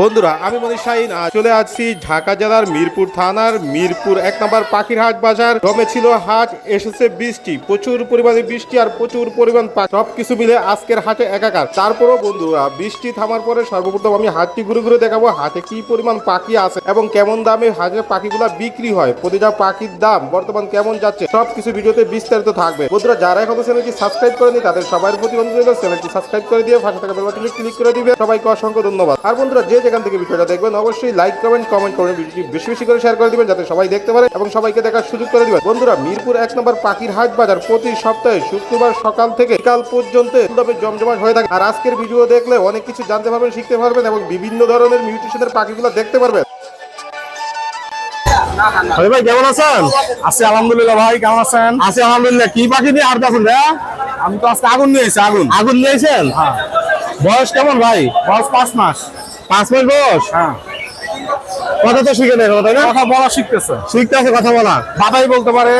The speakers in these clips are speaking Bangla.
বন্ধুরা, আমি মনীষ শাহিন। চলে আসছি ঢাকা জেলার মিরপুর থানার মিরপুর এক নম্বর পাখির হাট বাজার। জমে ছিল হাট, এসেছে বৃষ্টি, প্রচুর পরিমাণে বৃষ্টি আর প্রচুর পরিমাণ পাখি সবকিছু মিলে আজকের হাটে একাকার। তারপরও বন্ধুরা, বৃষ্টি থামার পরে সর্বপ্রথম আমি হাটটি ঘুরে ঘুরে দেখাবো হাটে কি পরিমাণ পাখি আছে এবং কেমন দামে হাটের পাখিগুলা বিক্রি হয়, প্রতিটা পাখির দাম বর্তমান কেমন যাচ্ছে, সবকিছু ভিডিওতে বিস্তারিত থাকবে। বন্ধুরা, যারা এখনও চ্যানেলটি সাবস্ক্রাইব করেনি, তাদের সবার প্রতি অনুরোধ চ্যানেলটি সাবস্ক্রাইব করে দিয়ে পাশে থাকা ক্লিক করে দিবে। সবাইকে অসংখ্য ধন্যবাদ। আর বন্ধুরা, যে যেখান থেকে ভিডিওটা দেখবেন। অবশ্যই লাইক কমেন্ট কমেন্ট করে ভিডিওটি বেশি বেশি করে শেয়ার করে দিবেন যাতে সবাই দেখতে পারে এবং সবাইকে দেখার সুযোগ করে দিবেন। বন্ধুরা মিরপুর এক নম্বর পাখির হাট বাজার প্রতি সপ্তাহে শুক্রবার সকাল থেকে বিকাল পর্যন্ত জমজমাট হয়ে থাকে। আর আজকের ভিডিও দেখলে অনেক কিছু জানতে পারবেন শিখতে পারবেন এবং বিভিন্ন ধরনের মিউটেশনের পাখিগুলো দেখতে পারবেন। আরে ভাই কেমন আছেন? আছি আলহামদুলিল্লাহ ভাই কেমন আছেন? আছি আলহামদুলিল্লাহ। কি পাখি নিয়ে হাঁটতে আছেন ভাইয়া? আমি তো আজকে আগুন নিয়েছি আগুন। আগুন নিয়েছেন বয়স কেমন ভাই? বয়স পাঁচ মাস। পাঁচ মাস বয়স? হ্যাঁ। কথা তো শিখে নেই না? কথা বলা শিখতেছে। শিখতেছে কথা বলা। বাবাই বলতে পারে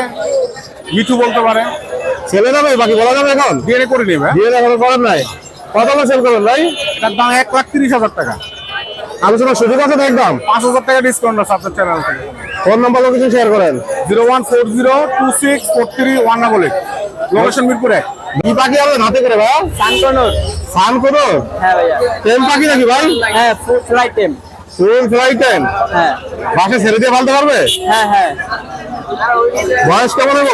মিঠু বলতে পারে। ছেলে না ভাই বাকি বলা যাবে এখন? বিয়ে করে নিবে। বিয়ে এখন করেন নাই। কত মাস সেল করেন ভাই? এটার দাম এক লাখ তিরিশ হাজার টাকা। আলোচনার সুযোগ আছে একদম? পাঁচ হাজার টাকা ডিসকাউন্ট আছে আপনার চ্যানেল থেকে। ফোন নাম্বার লোকেশন শেয়ার করেন। Zero one four zero two six four three one double eight. Location Mirpur এক। কি পাখি হাতে করে ভাই? সানকনর। হ্যাঁ ভাইয়া। টেম পাখি নাকি ভাই? হ্যাঁ ফুল ফ্লাই টেম। ফুল ফ্লাই টেম? হ্যাঁ। বাসে ছেড়ে দিয়ে ফালতে পারবে? হ্যাঁ হ্যাঁ। বয়স কেমন হব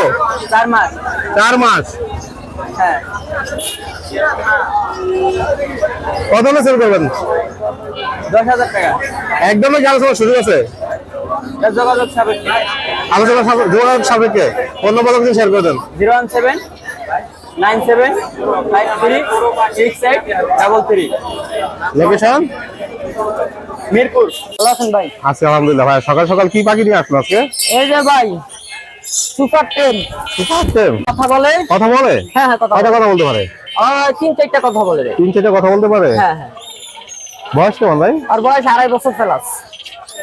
চার মাস। চার মাস। হ্যাঁ। কত হলে সেল করবেন? দশ হাজার টাকা। একদমই কি আলোচনার সুযোগ আছে? যোগাযোগ সাপেক্ষে। আলোচনা যোগাযোগ সাপেক্ষে। ফোন নাম্বার শেয়ার করে দেন। Zero one seven nine seven five three six eight double three. Location Mirpur. ভালো আছেন ভাই? আছি আলহামদুলিল্লাহ ভাই। সকাল সকাল কি পাখি নিয়ে আসলো আজকে? এই যে ভাই সুপার টেন। টেম কথা বলে? কথা বলে? হ্যাঁ হ্যাঁ কথা কথা বলতে পারে? আহ, তিন চারটা কথা বলে তিন চারটা কথা বলতে পারে? হ্যাঁ হ্যাঁ। বয়স কেমন ভাই? আর বয়স আড়াই বছর প্লাস।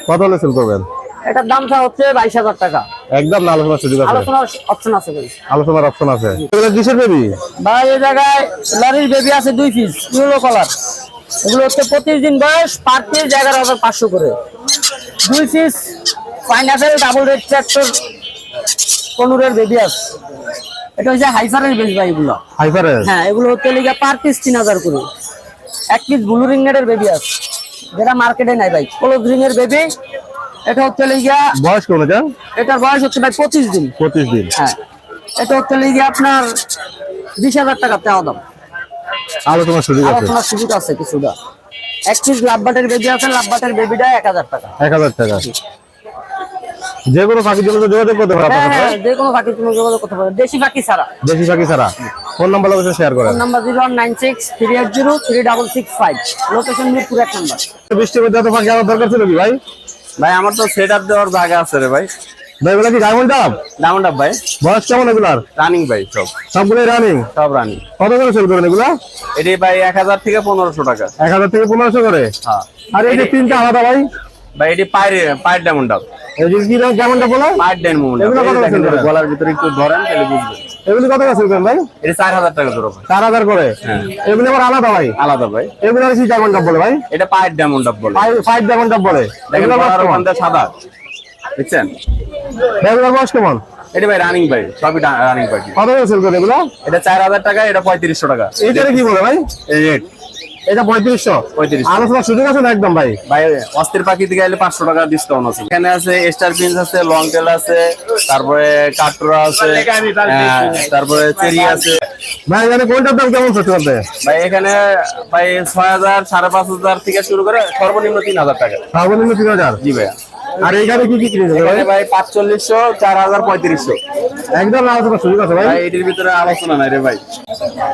কত হলে সেল করবেন? এটার দামটা হচ্ছে বাইশ হাজার টাকা। একদম না আলোচনার সুযোগ আছে। আলোচনার অপশন আছে আলোচনার অপশন আছে। এগুলো কিসের বেবি ভাই এই জায়গায় লরির বেবি আছে দুই পিস ইউলো কালার এগুলো হচ্ছে পঁচিশ দিন বয়স পার পিস এগারো হাজার পাঁচশো করে। দুই piece pineapple double red tractor পনেরোর বেবি আছে। এটা হচ্ছে হাইফারের বেবি ভাই এগুলো। হাইপারের হ্যাঁ এগুলো হচ্ছে লিগা পার পিস তিন হাজার করে। এক পিস ব্লু রিংয়ের বেবি আছে। যেটা মার্কেটে নাই ভাই ক্লোজ রিংয়ের বেবি এটা হচ্ছে লিগা বয়স কেমন এটা? এটার বয়স হচ্ছে ভাই পঁচিশ দিন। পঁচিশ দিন। হ্যাঁ। এটা হচ্ছে লিগা আপনার বিশ হাজার টাকা চাওয়া দাম। আলোচনার সুযোগ আছে। আলোচনার সুযোগ আছে কিছুটা। এক পিস লাভবাটের বেবি আছে লাভবাটের বেবিটা এক হাজার টাকা। এক হাজার টাকা। যে কোনো পাখির জন্য যোগাযোগ করতে পারে হ্যাঁ হ্যাঁ যে কোনো পাখি তুমি যোগাযোগ করতে পারো দেশি পাখি ছাড়া। দেশি পাখি ছাড়া। ফোন নাম্বার লোকেশন শেয়ার করেন। Number zero one nine six three eight zero three double six five. Location Mirpur এক নাম্বার। বৃষ্টির মধ্যে এত পাখি আমার দরকার ছিল কি ভাই? ভাই আমার তো সেট আপ দেওয়ার জায়গা আছে রে ভাই। ভাই বলে কি ডায়মন্ড আপ ডায়মন্ড আপ ভাই। বয়স কেমন এগুলার? রানিং ভাই সব। সবগুলোই রানিং সব রানিং কত করে সেল করেন এগুলো? এটি ভাই এক হাজার থেকে পনেরোশো টাকা। এক হাজার থেকে পনেরোশো করে? হ্যাঁ। আর এই যে তিনটা আলাদা ভাই? ভাই এটি পায়ের পায়ের ডায়মন্ড ডায়মন্ড গলার ভিতরে একটু ধরেন তাহলে বুঝবেন। এগুলি কত করে ভাই? এটি চার হাজার টাকা ধরো চার হাজার করে? হ্যাঁ। এগুলি আবার আলাদা ভাই? আলাদা ভাই। এগুলো কি ডায়মন্ড ডাব বলে ভাই? এটা পায়ের ডায়মন্ড বলে। ডায়মন্ড ডাব এগুলো সাদা। বুঝছেন এগুলোর বয়স কেমন? এটি ভাই রানিং ভাই সবই রানিং পাখি। কত করে সেল করেন এগুলো? এটা চার হাজার টাকা এটা পঁয়ত্রিশশো টাকা। কি বলে ভাই? রেট এটা পঁয়ত্রিশশো। পঁয়ত্রিশ আলোচনার সুযোগ আছে না একদম ভাই? ভাই অস্থির পাখি থেকে গেলে পাঁচশো টাকা ডিসকাউন্ট আছে। এখানে আছে স্টার পিন্স আছে লং টেল আছে তারপরে কাটরা আছে হ্যাঁ, তারপরে চেরি আছে। ভাই এখানে কোনটার দাম কেমন সত্যি বলতে? ভাই এখানে ভাই ছয় হাজার সাড়ে পাঁচ হাজার থেকে শুরু করে সর্বনিম্ন তিন হাজার টাকা। সর্বনিম্ন তিন হাজার? জি ভাইয়া। আর এইখানে কি কি কিনে দেবে ভাই ভাই পাঁচচল্লিশশো চার হাজার পঁয়ত্রিশশো। একদম আলোচনা সুযোগ আছে ভাই। এটির ভিতরে আলোচনা নাই রে ভাই।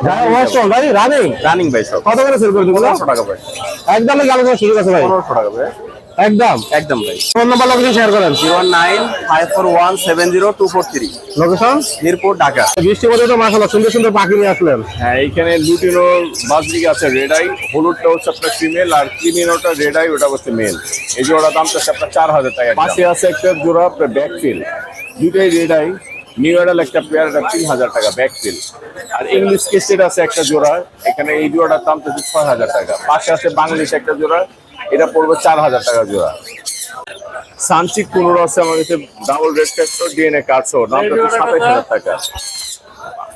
যারা বয়স কম ভাই রানিং রানিং ভাই সব। কত করে সেল করছ দিবো টাকা ভাই। একদম আলোচনার সুযোগ আছে ভাই। পনেরোশো টাকা ভাই। একদম। একদম ভাই। ফোন নাম্বার লোকেশন শেয়ার করেন। Zero nine five four one seven zero two four three. Location Mirpur Dhaka. বৃষ্টি মধ্যে তো মাসাল্লাহ সুন্দর সুন্দর পাখি নিয়ে আসলেন। হ্যাঁ এইখানে লুটিনো বাজরিক আছে রেড আই হলুদটা হচ্ছে আপনার ফিমেল আর ক্রিমিনোটা রেড আই ওটা হচ্ছে মেল এই জোড়া দাম হচ্ছে আপনার চার হাজার টাকা। পাশে আছে একটা জোড়া আপনার ব্যাক ফিল দুটাই রেড আই নিউ এডাল একটা পেয়ার এটা তিন হাজার টাকা ব্যাক ফিল আর ইংলিশ কেসেট আছে একটা জোড়া এখানে এই জোড়াটার দাম হচ্ছে ছয় হাজার টাকা। পাশে আছে বাংলিশ একটা জোড়া এটা পড়বে চার হাজার টাকা জোড়া। সানচিক কুনুর আছে আমার কাছে ডাবল রেড ট্রাক্টর ডিএনএ সহ দামটা হচ্ছে সাতাইশ হাজার টাকা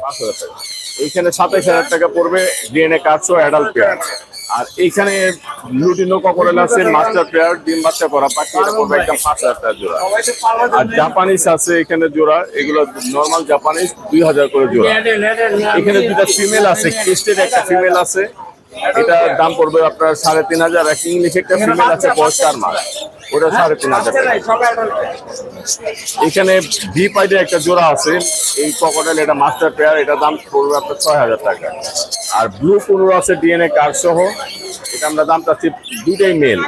পাঁচ হাজার টাকা। এইখানে সাতাইশ হাজার টাকা পড়বে ডিএনএ সহ অ্যাডাল্ট পেয়ার আর এইখানে লুটিনো কপরেল আছে মাস্টার পেয়ার ডিম বাচ্চা করা পাখি এটা পড়বে একদম পাঁচ হাজার টাকা জোড়া। আর জাপানিজ আছে এখানে জোড়া এগুলো নর্মাল জাপানিজ দুই হাজার করে জোড়া। এখানে দুটা ফিমেল আছে কেস্টের একটা ফিমেল আছে। এটা দাম পড়বে আপনার সাড়ে তিন হাজার। এক ইংলিশ একটা ফিমেল আছে বয়স চার মাস। ওটা সাড়ে তিন হাজার টাকা। এখানে ভি পাইডে একটা জোড়া আছে। এই ককটেল এটা মাস্টার পেয়ার এটা দাম পড়বে আপনার ছয় হাজার টাকা। আর ব্লু কুনুর আছে ডিএনএ কার্ড সহ। এটা আমরা দাম চাচ্ছি দুইটাই মেল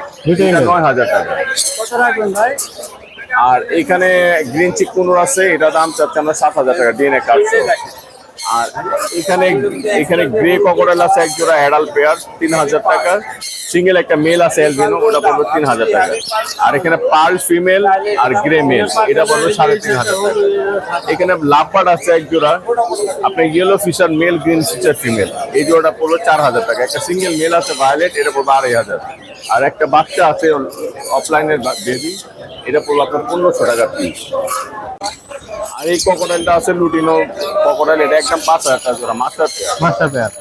নয় হাজার টাকা। আর এখানে গ্রিন চিক কুনুর আছে। এটা দাম চাচ্ছি আমরা সাত হাজার টাকা ডিএনএ কার্ড সহ। আর এখানে এখানে গ্রে ককরেল আছে, এক জোড়া অ্যাডাল পেয়ার তিন হাজার টাকা। সিঙ্গেল একটা মেল আছে এলবিনো ওটা পড়বে তিন হাজার টাকা। আর এখানে পার্ল ফিমেল আর গ্রে মেল এটা পড়বে সাড়ে তিন হাজার টাকা। এখানে লাভবার্ড আছে, এক জোড়া। আপনার yellow Fischer male green Fischer female এই জোড়াটা পড়বে চার হাজার টাকা। একটা সিঙ্গেল মেল আছে ভায়োলেট এটা পড়বে আড়াই হাজার। আর একটা বাচ্চা আছে অফলাইনের বেবি এটা পড়বে আপনার পনেরোশো টাকা পিস আর এই ককোডাইলটা আছে লুটিনো ককোডাইল এটা একদম পাঁচ হাজার টাকা জোড়া মাস্টার পেয়ার মাস্টার পেয়ার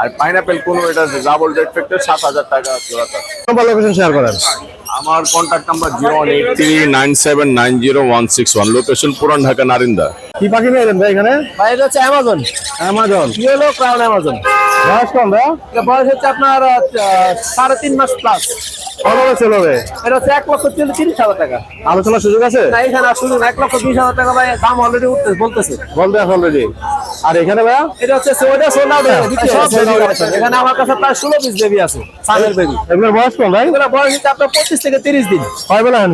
আর পাইনাপেল কোনো এটা ডাবল রেড ফ্যাক্টর সাত হাজার টাকা জোড়াটা নম্বর লোকেশন শেয়ার করেন। আমার contact number zero one eight three nine seven nine zero one six one location পুরান ঢাকা নারিন্দা। কি পাখি নিয়েছেন ভাই এখানে? ভাই এটা হচ্ছে Amazon Amazon yellow crown Amazon বয়স কম ভাই বয়স হচ্ছে আপনার সাড়ে তিন মাস প্লাস কত হবে? এটা হচ্ছে এক লক্ষ তিরিশ হাজার টাকা। আলোচনার সুযোগ আছে? না এখানে আর শুনুন এক লক্ষ বিশ হাজার টাকা ভাই দাম অলরেডি উঠতে বলতেছে। বলতে অলরেডি আর এখানে ভাইয়া? এটা হচ্ছে সোনা আছে এখানে আমার কাছে প্রায় ষোলো পিস বেবি আছে সানের বেবি এগুলোর বয়স কম ভাই? বয়স হচ্ছে আপনার পঁচিশ থেকে তিরিশ দিন। কয় বেলা আহ,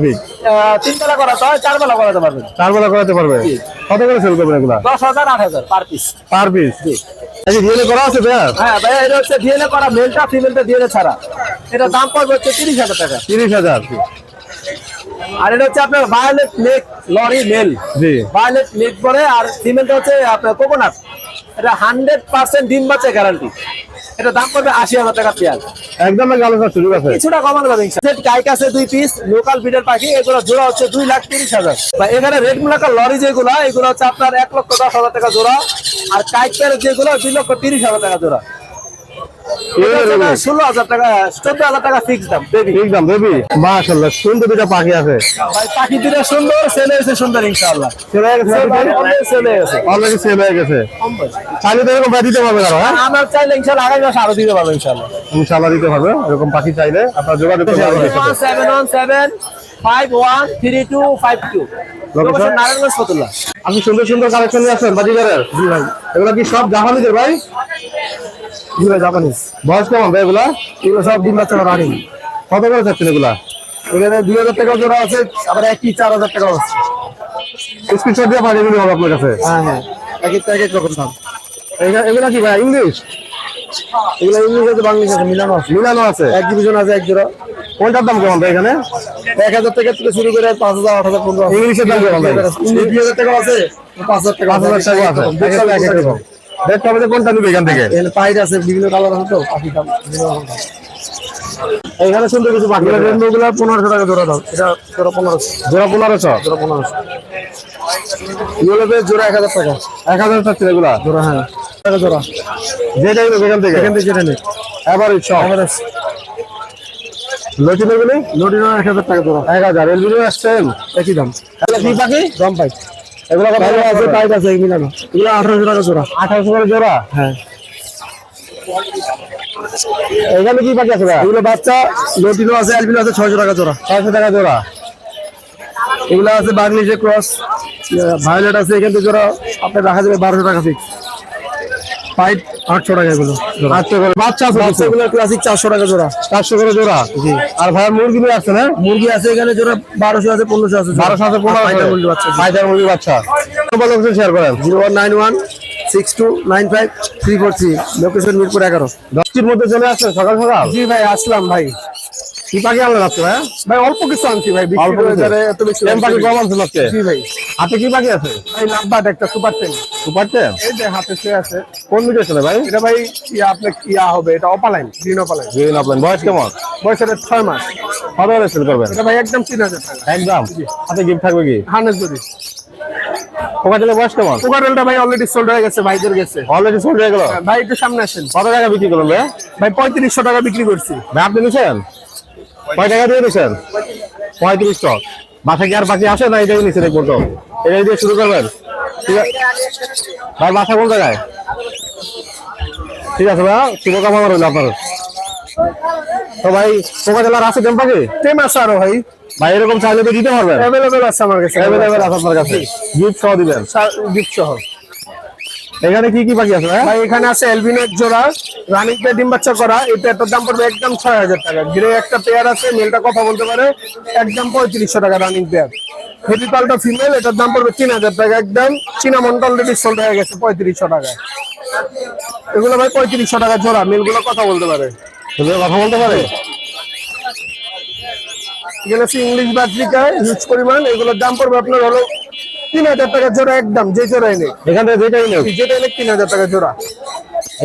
তিন বেলা করাতে হয় চার বেলা করাতে পারবেন। চার বেলা করাতে পারবে। কত করে সেল করবেন এগুলা? দশ হাজার আট হাজার পার পিস পার পিস আচ্ছা ডিএনএ করা আছে ভাইয়া? হ্যাঁ ভাইয়া এটা হচ্ছে ডিএনএ করা মেলটা ফিমেলটা ডিএনএ ছাড়া। এটা দাম পড়বে হচ্ছে তিরিশ হাজার টাকা। তিরিশ হাজার। আর এটা হচ্ছে আপনার ভায়োলেট নেক লরি মেল জি। ভায়োলেট নেক পরে আর ফিমেলটা হচ্ছে আপনার কোকোনাট এটা হান্ড্রেড পার্সেন্ট ডিম বাচ্চা গ্যারান্টি এটা দাম পড়বে আশি হাজার টাকা পেয়ার একদম নাকি শুরু আছে। কিছুটা কমানো যাবে সেট কাইক আছে দুই পিস লোকাল বিডের পাখি এগুলো জোড়া হচ্ছে দুই লাখ তিরিশ হাজার। বা এখানে রেড মুলাকার লরি যেগুলো এগুলো হচ্ছে আপনার এক লক্ষ দশ হাজার টাকা জোড়া আর কাইকের যেগুলো দুই লক্ষ তিরিশ হাজার টাকা জোড়া। ষোলো হাজার টাকা চোদ্দ হাজার টাকা ফিক্স দাম। বেবি ঠিক দাম বেবি মাশাল্লাহ সুন্দর দুটা পাখি আছে। ভাই পাখি দুটা সুন্দর ছেলে এসে সুন্দর ইনশাআল্লাহ। ছেলে ছেলে এসে অলরেডি সেল হয়ে গেছে। চাইলে তো এরকম দিতে পারবে আরও হ্যাঁ? আমার চাইলে ইনশাআল্লাহ আগামী মাসে আরও দিতে পারব ইনশাআল্লাহ। ইনশাল্লাহ দিতে পারবে। এরকম পাখি চাইলে আপনার যোগাযোগ করতে পারবেন। Seven one seven five one three two five two Location? Narayanganj Fatullah আপনি সুন্দর সুন্দর কালেকশন নিয়ে আসছেন বাজিগারের? জি ভাই। এগুলো কি সব জাপানিদের ভাই? জি ভাই জাপানিজ বয়স কেমন ভাই এগুলা? এগুলো সব ডিম বাচ্চা রানিং কত করে চাচ্ছেন এগুলা? এখানে দুই হাজার টাকা জোড়া আছে আবার একই চার হাজার টাকা আছে। স্ক্রিনশট দিয়ে পাঠিয়ে দিলে হবে আপনার কাছে। হ্যাঁ হ্যাঁ। এক একটা এক এক রকম দাম। এগুলা- এগুলা কি ভাই ইংলিশ এগুলো ইংলিশ আছে বাংলিশ আছে মিলানো আছে। মিলানো আছে? এক ডিভিশন আছে এক জোড়া। কোনটার দাম কেমন ভাই এখানে? এক হাজার টাকা থেকে শুরু করে পাঁচ হাজার আট হাজার পনেরো ইংলিশের দাম কেমন ভাই? দুই হাজার টাকা আছে পাঁচ হাজার টাকা পাঁচ হাজার টাকা আছে। দেখতে হবে কোনটা নিবে এখান থেকে। পাইট আছে বিভিন্ন কালার আছে তো পাখি এখানে সুন্দর কিছু পাখি। রেনবোগুলো পনেরোশো টাকা জোড়া দাম। এটা জোড়া পনেরোশো। জোড়া পনেরোশো? জোড়া পনেরোশো। জোড়া এক হাজার টাকা। এক হাজার চাচ্ছেন এগুলা? জোড়া হ্যাঁ। টাকা জোড়া। যেটা এখান থেকে? এখান থেকে যেটা নেই এভারেজ সব? এভারেজ লটিনো গুলি লোডিনো এক হাজার টাকা জোড়া। এক হাজার। এলবিনো আসছেন একই দাম। কি পাখি? দম পাইট। এগুলো কত ভালো আছে পাইপ আছে মিলানো। এগুলো আঠারোশো টাকা জোড়া। আঠারোশো টাকা জোড়া? হ্যাঁ। এখানে কি পাখি আছে এগুলো বাচ্চা লোটিনো আছে অ্যালবিনো আছে ছয়শো টাকা জোড়া। ছয়শো টাকা জোড়া। এগুলো আছে বাংলাদেশে ক্রস ভায়োলেট আছে এখান থেকে জোড়া আপনার রাখা যাবে বারোশো টাকা ফিক্স পাইট আটশো টাকা এগুলো। আটশো করে। বাচ্চা আছে। বাচ্চাগুলো ক্লাসিক চারশো টাকা জোড়া। চারশো করে জোড়া? আর ভাই মুরগি আসছে না মুরগি আছে এখানে জোড়া বারোশো আছে পনেরোশো আছে বারোশো আছে মুরগি বাচ্চা হাইটার মুরগি বাচ্চা। লোকেশন শেয়ার করেন। Zero one nine one six two nine five three four three location Mirpur এগারো। দশটির মধ্যে চলে আসছে সকাল সকাল? জি ভাই আসলাম ভাই। কি পাখি ভাই। ভাই অল্প কিছু আনছি ভাই অল্প বৃষ্টির কিছু? weather এ এত বেশি টেম পাখি কম আনছেন আজকে? জি ভাই। হাতে কি পাখি আছে? ভাই লাভবাট একটা সুপার টেন সুপার টেম? এই যে হাতে শুয়ে আছে। কোন দিকে ছিল ভাই? এটা ভাই ইয়া হবে? এটা opaline green opaline. Green opaline বয়স কেমন? বয়স এটা ছয় মাস। কত করে সেল করবেন? এটা ভাই একদম টাকা। একদম? হাতে গিফট থাকবে কি? যদি। বয়স কেমন? ভাই অলরেডি সোল্ড হয়ে গেছে ভাইদের গেছে অলরেডি সোল্ড হয়ে গেল? ভাই একটু সামনে আসেন। কত টাকা বিক্রি করলেন ভাই? ভাই পঁয়ত্রিশশো টাকা বিক্রি করছি। ভাই আপনি নিছেন? কয় টাকা দিয়ে নিছেন পঁয়ত্রিশশো বাসা কি আর বাকি আসে না এটাই নিছেন এই পর্যন্ত এটাই দিয়ে শুরু করবেন। ঠিক আছে? ভাই বাসা কোন জায়গায়? ঠিক আছে ভাই শুভকামনা রইল আপনার। তো ভাই পোকা জেলার আছে টেম পাখি টেম আছে আরও ভাই। ভাই এরকম চাইলে তো দিতে পারবেন। অ্যাভেলেবেল আছে আমার কাছে। অ্যাভেলেবেল আছে আপনার কাছে। গিফট সহ দিবেন। গিফট সহ। এখানে কি কি পাখি আছে ভাই? এখানে আছে এলবিনের জোড়া রানিং পেয়ার ডিম বাচ্চা করা এই পেয়ারটার দাম পড়বে একদম ছয় হাজার টাকা। গ্রে একটা পেয়ার আছে মেলটা কথা বলতে পারে একদম পঁয়ত্রিশশো টাকা রানিং পেয়ার হেভি পাল্টা ফিমেল এটার দাম পড়বে তিন হাজার টাকা একদম চিনামনটা অলরেডি সোল্ড হয়ে গেছে পঁয়ত্রিশশো টাকা এগুলো ভাই পঁয়ত্রিশশো টাকা জোড়া মেলগুলো কথা বলতে পারে। কথা বলতে পারে? এখানে ইংলিশ বাদ্রিকায় হিউজ পরিমাণ এগুলোর দাম পড়বে আপনার হলো তিন হাজার টাকা জোড়া একদম যে জোড়া এনে এখান থেকে যেটাই নেই যেটা এনে তিন হাজার টাকা জোড়া।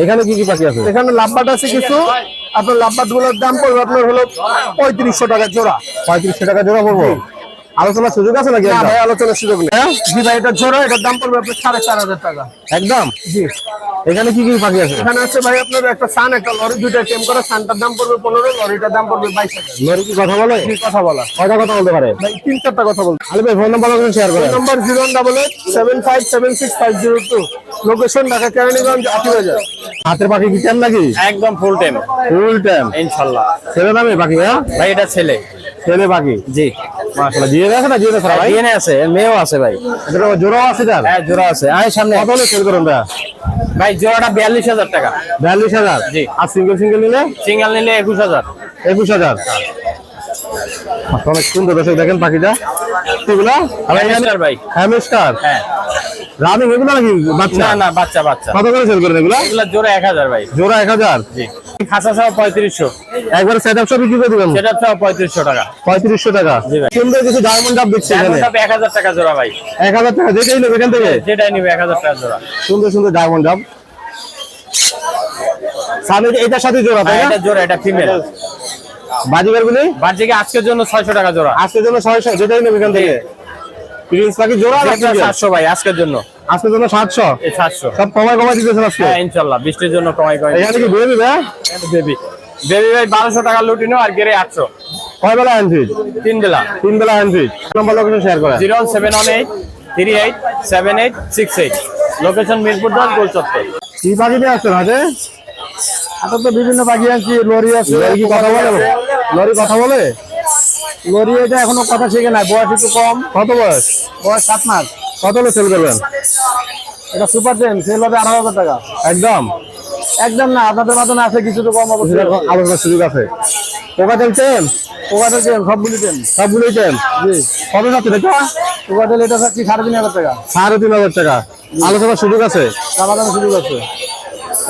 এখানে কি কি পাখি আছে? এখানে লাভবাট আছে কিছু। আপনার লাভবাটগুলোর দাম পড়বে আপনার হলো পঁয়ত্রিশশো টাকা জোড়া। পঁয়ত্রিশশো টাকা জোড়া পড়ব? আলোচনার সুযোগ আছে নাকি? ভাই আলোচনার সুযোগ নেই। জি ভাই এটা জোড়া এটার দাম পড়বে আপনার সাড়ে চার হাজার টাকা। একদম? জি। এখানে কি কি পাখি আছে? এখানে আছে ভাই আপনার একটা সান একটা লরি দুইটা টেম করা সানটার দাম পড়বে পনেরো লরিটার দাম পড়বে বাইশ হাজার। লরি কি কথা বলে? কি কথা বলা? কয়টা কথা বলতে পারে? ভাই তিন চারটা কথা বলতে আলি ভাই ফোন নাম্বার শেয়ার করেন। নম্বর zero double eight seven five seven six five zero two location Dhaka Keraniganj আশি হাজার হাতের পাখি কি কেন নাকি? একদম ফুল টাইম ফুল টাইম ইনশাল্লাহ। ছেলে নামে পাখি হ্যাঁ? ভাই এটা ছেলে। ছেলে পাখি? জি। মাশাআল্লাহ জিয়ে আছে না জিয়ে ছাড়া ভাই? ডিএনএ আছে মেয়েও আছে ভাই। এটা জোড়াও আছে যার হ্যাঁ জোড়া আছে। আয় সামনে। কত হলে সেল করুন ভাই ভাই জোড়াটা বিয়াল্লিশ হাজার টাকা। বিয়াল্লিশ হাজার? জি। আর সিঙ্গেল সিঙ্গেল নিলে? সিঙ্গেল নিলে একুশ হাজার। অনেক সুন্দর। দর্শক দেখেন পাখিটা। এগুলা? হ্যামস্টার ভাই। হ্যামস্টার হ্যাঁ। রানিং এগুলো নাকি বাচ্চা? না না বাচ্চা বাচ্চা। কত করে সেল করেন এগুলা? এগুলা জোড়া এক হাজার ভাই। জোড়া এক হাজার? জি। খাসা সহ পঁয়ত্রিশশো। একবার সেট আপ সব বিক্রি করে দিবেন? সেটা সহ পঁয়ত্রিশশো টাকা। পঁয়ত্রিশশো টাকা। সুন্দর কিছু ডায়মন্ড আপ দিচ্ছে এক হাজার টাকা জোড়া ভাই। এক হাজার টাকা যেটাই নেবে এখান থেকে। যেটাই নিবে এক হাজার টাকা জোড়া। সুন্দর সুন্দর ডায়মন্ড আপ সামনে এটার সাথে জোড়া তাই এটা জোড়া এটা ফিমেল বাজিগার গুলি বাচ্চাকে আজকের জন্য ছয়শো টাকা জোড়া। আজকের জন্য ছয়শো যেটাই নেবে এখান থেকে। প্রিন্স পাখি জোড়া সাতশো ভাই আজকের জন্য। আজকের জন্য সাতশো? এই সাতশো। সব কমায় কমায় দিতেছেন আজকে? হ্যাঁ ইনশাল্লাহ বৃষ্টির জন্য এখানে কি বেবি বেবি। ভাই বারোশো টাকা লুটিনো আর আটশো। কয় বেলা হ্যান্ড ফিট তিন বেলা। তিন বেলা হ্যান্ড ফিট নম্বর লোকেশন শেয়ার করেন। Zero seven one eight three eight seven eight six eight. Location Mirpur দশ গোল চত্বর কি পাখি নিয়ে আসছেন হাতে? হাতে তো বিভিন্ন পাখি আছে লরি আছে লরি কথা বলে? লরি কথা বলে? লরি এটা এখনও কথা শিখে নাই। বয়স একটু কম। কত বয়স? বয়স সাত মাস। কত হলে সেল করবেন? এটা সুপার টেন সেল হবে আঠারো হাজার টাকা। একদম? একদম না আপনাদের মাধ্যমে আছে কিছু তো কম অবশ্যই আলোচনার সুযোগ আছে। পোকা তেলছেন পোকাটেল টেন সবগুলি টেন সব বুঝেছেন জি। কত যাচ্ছে এটা? পোকাটেল এটা চাচ্ছি সাড়ে তিন হাজার টাকা। সাড়ে তিন হাজার টাকা। আলোচনার সুযোগ আছে? দামাদামি সুযোগ আছে।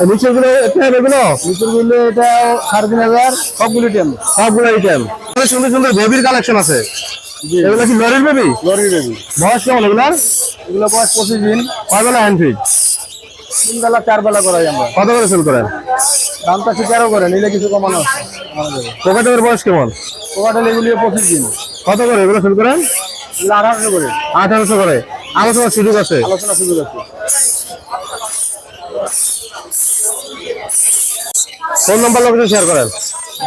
নিচেরগুলো এগুলো? নিচেরগুলো এটা সাড়ে তিন হাজার সবগুলি টেন সবগুলো আইটেম অনেক সুন্দর সুন্দর বেবির কালেকশন আছে। এগুলো কি লরির বেবি লরি বেবি বয়স কেমন এগুলার? এগুলো বয়স পঁচিশ দিন। কয় বেলা হ্যান্ড ফিট তিন বেলা চার বেলা করাই আমরা। কত করে সেল করেন? দামটা করে নিলে কিছু কমানো পোকাটের বয়স কেমন? পোকাটেল এগুলি পঁচিশ দিন। কত করে এগুলো সেল করেন? এগুলো আঠারোশো করে। আঠারোশো করে। আলোচনার সুযোগ আছে। আলোচনা সুযোগ আছে। ফোন নাম্বার লোকেশন শেয়ার করেন।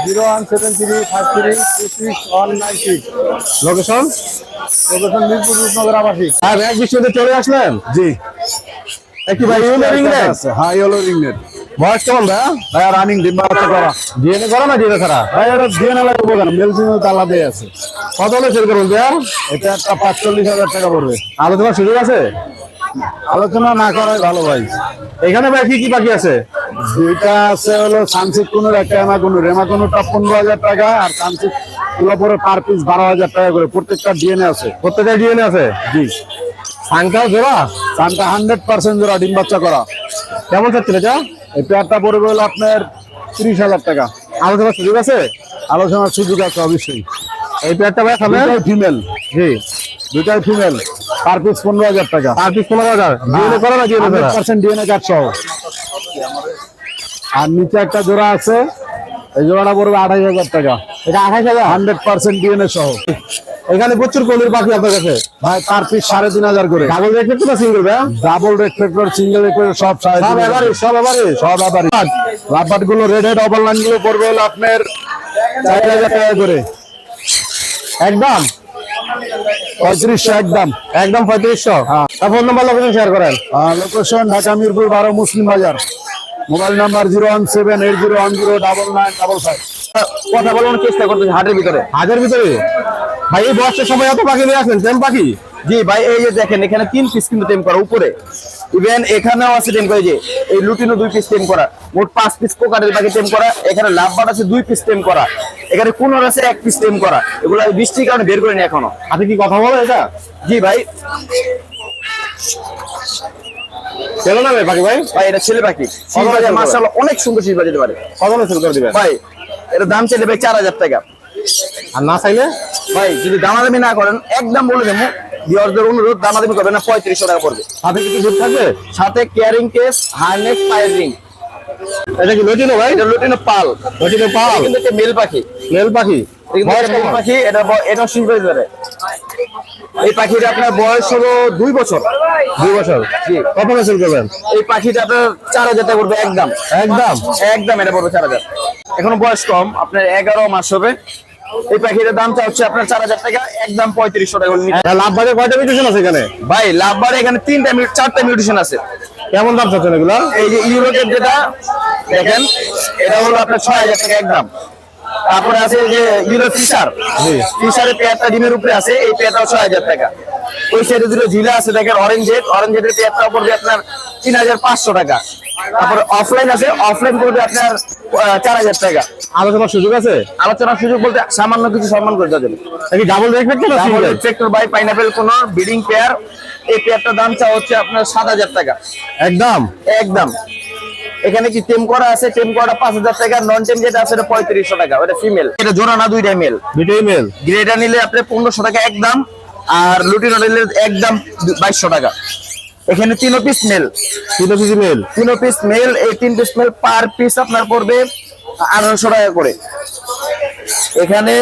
Zero one seven three five three two six one nine six. Location? Location Mirpur Rupnagar আবাসিক। আর এক বৃষ্টিতে চলে আসলেন? জি। একটি ভাই ইউনিয়ন ইংল্যান্ড হ্যাঁ ইয়েলো রিংনেট বয়স কেমন ভাই? ভাই রানিং ডিম বাচ্চা করা ডিএনএ করো না ডিএনএ ছাড়া? ভাই এটা না লাগবে কেন? মেলসিং তালা দিয়ে আছে। কত হলে সেল করুন ভাইয়া? এটা একটা পাঁচচল্লিশ হাজার টাকা পড়বে। আলোচনার সুযোগ আছে? আলোচনা না করাই ভালো ভাই। এখানে ভাই কি কি বাকি আছে? দুইটা আছে হলো সানসিক কোনোর একটা এমা কোনোর। এমা কোনোরটা পনেরো হাজার টাকা আর সানসিকগুলো পরে পার পিস বারো হাজার টাকা করে। প্রত্যেকটা ডিএনএ আছে। প্রত্যেকটা ডিএনএ আছে? জি। সাংটাও জোড়া? সানটা হান্ড্রেড পার্সেন্ট জোড়া ডিম বাচ্চা করা। কেমন চাচ্ছেন এটা? এই পেয়ারটা পড়বে হলো আপনার তিরিশ হাজার টাকা। আলোচনার সুযোগ আছে? আলোচনার সুযোগ আছে অবশ্যই। এই পেয়ারটা ভাই খাবে ফিমেল জি। দুটাই ফিমেল পার পিস পনেরো হাজার টাকা। পার পিস পনেরো হাজার। ডিএনএ করে না ডিএনএ পার্সেন্ট ডিএনএ কার্ড সহ। আর নিচে একটা জোড়া আছে। এই জোড়াটা পড়বে আঠাশ হাজার টাকা। এটা আঠাশ হাজার? হান্ড্রেড পার্সেন্ট ডিএনএ সহ। এখানে প্রচুর কলির পাখি আপনার কাছে। ভাই পার পিস সাড়ে তিন হাজার করে। ডাবল রেফ্লেক্টর না সিঙ্গেল ভাই ডাবল রেফ্লেক্টর সিঙ্গেল রেফ্লেক্টর সব সাড়ে সব এবারে সব এবারে সব এবারে লাভবাটগুলো রেড হেড ওভার লাইনগুলো পড়বে হলো আপনার চার হাজার টাকা করে। একদম? পঁয়ত্রিশশো একদম। একদম পঁয়ত্রিশশো? হ্যাঁ। ফোন নাম্বার লোকেশন শেয়ার করেন। লোকেশন ঢাকা মিরপুর বারো Muslim Bazar. Mobile number zero one seven eight zero one zero double nine double five. কথা বলানোর চেষ্টা করতেছি হাটের ভিতরে। হাজার ভিতরে? ভাই এই বর্ষার সময় এত পাখি নিয়ে আসেন পাখি? জি ভাই এই যে দেখেন এখানে তিন পিস কিন্তু টেম করা উপরে। ইভেন এখানেও আছে টেম করা যে এই লুটিনো দুই পিস টেম করা। মোট পাঁচ পিস কোকারের পাখি টেম করা। এখানে লাভবার আছে দুই পিস টেম করা। এখানে কুনোর আছে এক পিস টেম করা। এগুলো বৃষ্টির কারণে বের করিনি এখনও। আপনি কি কথা বলে এটা? জি ভাই। চলো না পাখি ভাই? ভাই এটা ছেলে পাখি। শিশবাজার অনেক সুন্দর শিল্পা যেতে পারে। কত শুরু করে দিবেন ভাই এটা দাম চাইলে ভাই চার হাজার টাকা। আর না চাইলে? ভাই যদি দামাদামি না করেন একদম বলে দেবো। ভিউয়ারদের অনুরোধ দামাদামি করবেন না পঁয়ত্রিশশো টাকা পড়বে। সাথে কিছু থাকবে? সাথে কেয়ারিং কেস হার্নেস পায়ের রিং এটা কি লটিনো ভাই? এটা লুটিনো পাল। লটিনো পাল? কিন্তু মেল পাখি। মেল পাখি? বয়স একটা মেল কেমন? পাখি এটা এটা শিশবাজ ধরে এই পাখিটা আপনার বয়স হলো দুই বছর। দুই বছর? কত সেল করবেন? এই পাখিটা আপনার চার হাজার টাকা পড়বে একদম। একদম? একদম এটা পড়বে চার হাজার। এখনও বয়স কম আপনার এগারো মাস হবে। এই পাখিটার দামটা হচ্ছে আপনার চার হাজার টাকা একদম পঁয়ত্রিশশো টাকা করে লাভ বাজে কয়টা মিউটেশন আছে এখানে? ভাই লাভবারে এখানে তিনটা চারটা মিউটেশন আছে। কেমন দাম চাচ্ছেন এগুলো এই যে ইউরোটের যেটা দেখেন এটা হলো আপনার ছয় হাজার টাকা একদম তারপরে আছে যে ইউরো ফিশার ফিশারের পেয়ারটা ডিমের উপরে আছে এই পেয়ারটাও ছয় হাজার টাকা ওই সাইডে দুটো ঝিলা আছে দেখেন অরেঞ্জের অরেঞ্জের পেয়ারটা পড়বে আপনার তিন হাজার পাঁচশো টাকা তারপরে অফলাইন আছে অফলাইন করবে আপনার চার হাজার টাকা আলোচনার সুযোগ আছে আলোচনার সুযোগ বলতে সামান্য কিছু সম্মান করে দেওয়া যাবে double single tractor by pineapple কোন বিডিং পেয়ার এই পেয়ারটার দাম চা হচ্ছে আপনার সাত হাজার টাকা। একদম? একদম। এখানে কি টেম করা আছে? টেম করা পাঁচ হাজার টাকা নন টেম যেটা আছে পঁয়ত্রিশশো টাকা ওটা ফিমেল এটা জোড়া না দুইটাই মেল দুটোই মেল গ্রেটা নিলে আপনি পনেরোশো টাকা একদম আর লুটিনো নিলে একদম বাইশশো টাকা। এখানে তিনো পিস মেল তিন কেজি মেল তিনো পিস মেল এই তিন পিস মেল পার পিস আপনার পড়বে আঠারোশো টাকা করে। এখানে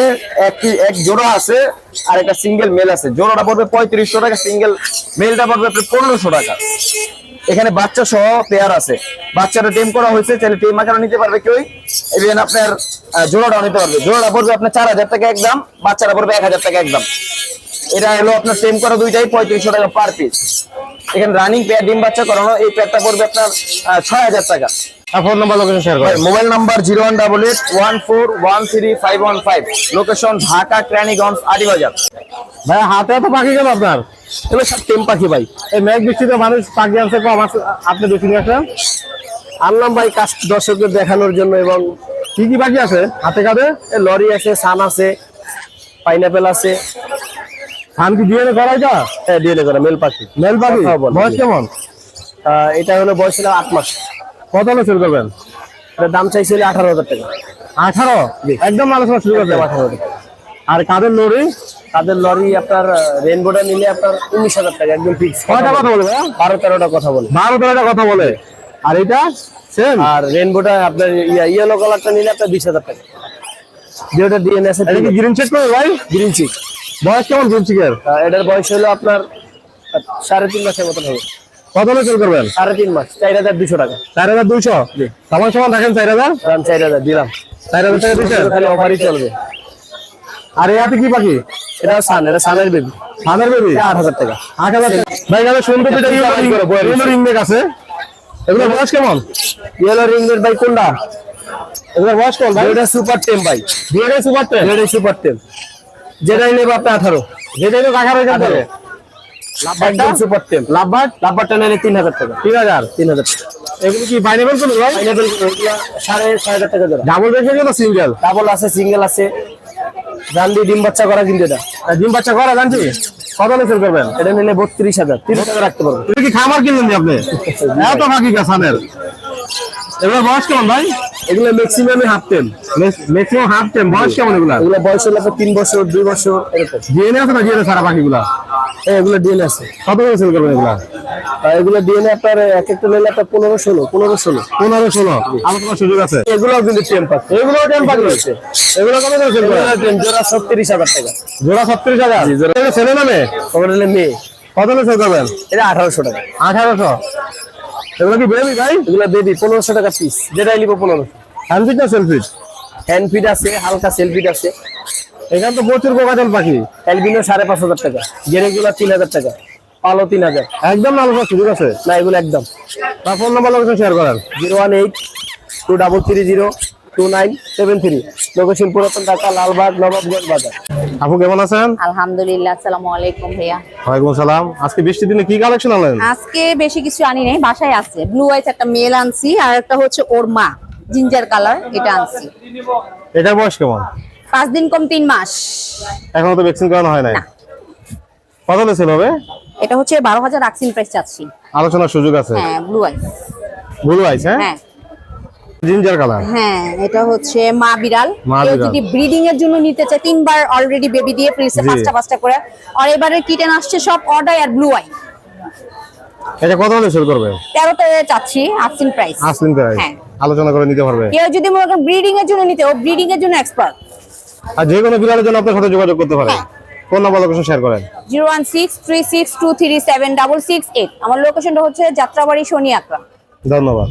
একটি, এক জোড়া আছে, আর একটা সিঙ্গেল মেল আছে। জোড়াটা পড়বে পঁয়ত্রিশশো টাকা সিঙ্গেল মেলটা পড়বে আপনার পনেরোশো টাকা। এখানে বাচ্চা সহ পেয়ার আছে। বাচ্চাটা টেম করা হয়েছে, চাইলে টেম আকারে নিতে পারবে কেউ ইভেন আপনার জোড়াটাও নিতে পারবে। জোড়াটা পড়বে আপনার চার হাজার টাকা একদম, বাচ্চাটা পড়বে এক হাজার টাকা একদম। এটা হলো আপনার টেম করা দুইটাই পঁয়ত্রিশশো টাকা পার পিস এখানে রানিং পেয়ার ডিম বাচ্চা করানো এই পেয়ারটা পড়বে আপনার ছয় হাজার টাকা। ফোন নাম্বার লোকেশন শেয়ার করেন। Mobile number zero one double eight one four one three five one five location Dhaka Keraniganj Adibazar. ভাই হাতে পাখি আপনার? এবার সব টেম পাখি ভাই। এই বৃষ্টিতে মানুষ পাখি আনছে কম আছে আপনি বেশি নিয়ে আনলাম ভাই কাজ দর্শকদের দেখানোর জন্য এবং কি কি পাখি আছে? হাতে কাঁধে? এ লরি আছে সান আছে পাইনাপেল আছে। ধান কি ডিএনএ করাই যা হ্যাঁ ডিএনএ করা মেল পাখি। মেল পাখি বলে, বয়স কেমন? এটা হলো বয়স ছিল আট মাস। কত হলে সেল করবেন? এটার দাম চাইছিল আঠারো হাজার টাকা। আঠারো? একদম আলোচনা শুরু করবে আঠারো হাজার। আর কাদের লরি? তাদের লরি আপনার রেনবোটা নিলে আপনার উনিশ হাজার টাকা একদম ফিক্স কয়টা কথা বলবে? বারো তেরোটা কথা বলে। বারো তেরোটা কথা বলে। আর এটা? সেম আর রেনবোটা আপনার ইয়েলো কালারটা নিলে আপনার বিশ হাজার টাকা। যেটা ডিএনএ আছে এটা কি গ্রিন চেক করবে ভাই? গ্রিন চিক বয়স কেমন চিকের এটার বয়স হলো আপনার সাড়ে তিন মাসের মতন হবে। কত হলে করবেন? সাড়ে তিন মাস চার হাজার দুশো টাকা। চার হাজার দুইশো? সমান সমান রাখেন চার হাজার? চার হাজার দিলাম। চার হাজার টাকা দিচ্ছেন? খালি অফারই চলবে। আর এতে কি পাখি? এটা সান এটা সানের বেবি ধানের বেবি আট হাজার টাকা। আট হাজার টাকা। ভাই এখানে সুন্দর দুইটা ইয়েলো রিং ব্যাগ আছে এগুলো বয়স কেমন? ইয়েলো রিং এর ভাই কোনটা? এগুলো বয়স কেমন ভাই? এটা সুপার টেম ভাই। দুইটাই সুপার টেন এটা সুপার টেম যেটাই নেবে আপনার আঠারো। যেটাই তো কাকার এখান থেকে একদম সুপার টেম নিলে তিন হাজার টাকা। তিন হাজার। তিন হাজার এগুলো কি পাইনাপেল কোনো পাইনাপেল সাড়ে ছয় হাজার টাকা জোড়া। ডাবল না সিঙ্গেল ডাবল আছে সিঙ্গেল আছে। জান দিয়ে ডিম বাচ্চা করা কিন্তু এটা। ডিম বাচ্চা করা জানছি? কত হলে করবেন? এটা নিলে বত্রিশ হাজার। তিরিশ টাকা রাখতে পারব। তুমি কি খামার কিনলেন আপনি? এত ফাঁকি গাছানের এগুলোর বয়স কেমন ভাই? এগুলো maximum half time maximum half time বয়স কেমন এগুলা? এগুলো বয়স হলো তিন বছর দুই বছর এরকম। ডিএনএ আছে না ডিএনএ সারা পাখিগুলা এগুলো ডিএনএ আছে। কত করে সেল করবেন এগুলা? এগুলো ডিএনএ আপনার এক একটা নিলে আপনার পনেরো ষোলো পনেরো ষোলো। পনেরো ষোলো। আলোচনার সুযোগ আছে। এগুলোও কিন্তু টেম পাচ্ছে এগুলো টেম পাখি এগুলো কত করে সেল করবেন জোড়া ছত্রিশ হাজার টাকা। জোড়া ছত্রিশ হাজার? ছেলে নামে হলে মেয়ে। কত করে সেল করবেন? এটা আঠারোশো টাকা। আঠারোশো? এগুলো কি বেবি ভাই? এগুলো বেবি পনেরোশো টাকা পিস যেটাই নিবো পনেরোশো। হ্যান্ড ফিট না সেলফিট হ্যান্ড ফিট আছে হালকা সেলফিট আছে। এখানে তো প্রচুর কোকাটেল পাখি। অ্যালবিনো সাড়ে পাঁচ হাজার টাকা গেরেগুলো তিন হাজার টাকা পালো তিন হাজার। একদম লাল আলোচনার ঠিক আছে? না এগুলো একদম। তার ফোন নাম্বার লোকেশন শেয়ার করার zero one eight two double three zero two nine seven three location পুরাতন ঢাকা লালবাগ নবাবগঞ্জ বাজার। আপু কেমন আছেন? আলহামদুলিল্লাহ আসসালামু আলাইকুম ভাইয়া। ওয়ালাইকুম সালাম। আজকে বৃষ্টির দিনে কি কালেকশন আনলেন? আজকে বেশি কিছু আনি নাই বাসায় আছে। ব্লু আইস একটা মেল আনছি আর একটা হচ্ছে ওর মা জিঞ্জার কালার এটা আনছি। এটার বয়স কেমন? পাঁচ দিন কম তিন মাস। এখনও তো ভ্যাকসিন করানো হয় নাই। কত হবে এটা হচ্ছে বারো হাজার প্রাইস চাচ্ছি। আলোচনার সুযোগ আছে। হ্যাঁ ব্লু আইস ব্লু আইস হ্যাঁ? হ্যাঁ। জিঞ্জার কালার হ্যাঁ এটা হচ্ছে মা বিড়াল। যদি ব্রিডিং এর জন্য নিতে চায় তিনবার অলরেডি বেবি দিয়ে ফ্রিজে পাঁচটা পাঁচটা করে। আর এবারে কিটেন আসছে সব অর্ডার আর ব্লু আই এটা কত হলে সেল করবে? তেরোতে চাচ্ছি আক্সিন প্রাইস আসলেন প্রায় হ্যাঁ। আলোচনা করে নিতে পারবে। কেউ যদি মনে করেন ব্রিডিং এর জন্য নিতে ও ব্রিডিং এর জন্য এক্সপার্ট আর যে কোনো বিড়ালের জন্য আপনার সাথে যোগাযোগ করতে পারে হ্যাঁ। কোন নাম্বার লোকেশন শেয়ার করেন। Zero one six three six two three seven double six eight আমার লোকেশনটা হচ্ছে যাত্রাবাড়ি শনি আকরা ধন্যবাদ।